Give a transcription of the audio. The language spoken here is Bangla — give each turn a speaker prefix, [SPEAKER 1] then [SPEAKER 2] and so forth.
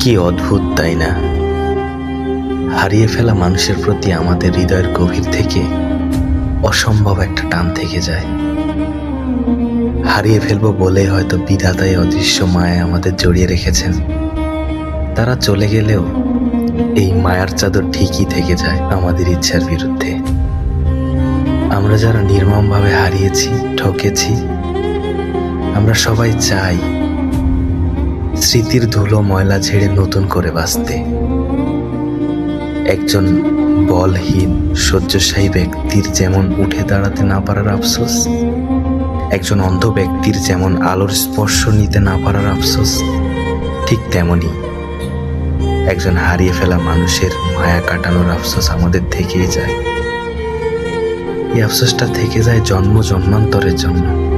[SPEAKER 1] কি অদ্ভুত, তাই না? হারিয়ে ফেলা মানুষের প্রতি আমাদের হৃদয়ের গভীর থেকে অসম্ভব একটা টান থেকে যায়। হারিয়ে ফেলব বলে হয়তো বিধাতাই অদৃশ্য মায়া আমাদের জড়িয়ে রেখেছেন। তারা চলে গেলেও এই মায়ার চাদর ঠিকই থেকে যায় আমাদের ইচ্ছার বিরুদ্ধে। আমরা যারা নির্মমভাবে হারিয়েছি, ঠকেছি, আমরা সবাই চাই স্মৃতির ধুলো ময়লা ছেড়ে নতুন করে বাঁচতে। একজন বলহীন, শয্যশায়ী ব্যক্তির যেমন উঠে দাঁড়াতে না পারার আফসোস, একজন অন্ধ ব্যক্তির যেমন আলোর স্পর্শ নিতে না পারার আফসোস, ঠিক তেমনি একজন হারিয়ে ফেলা মানুষের মায়া কাটানোর আফসোস আমাদের থেকেই যায়। এই আফসোসটা থেকে যায় জন্ম জন্মান্তরের জন্য।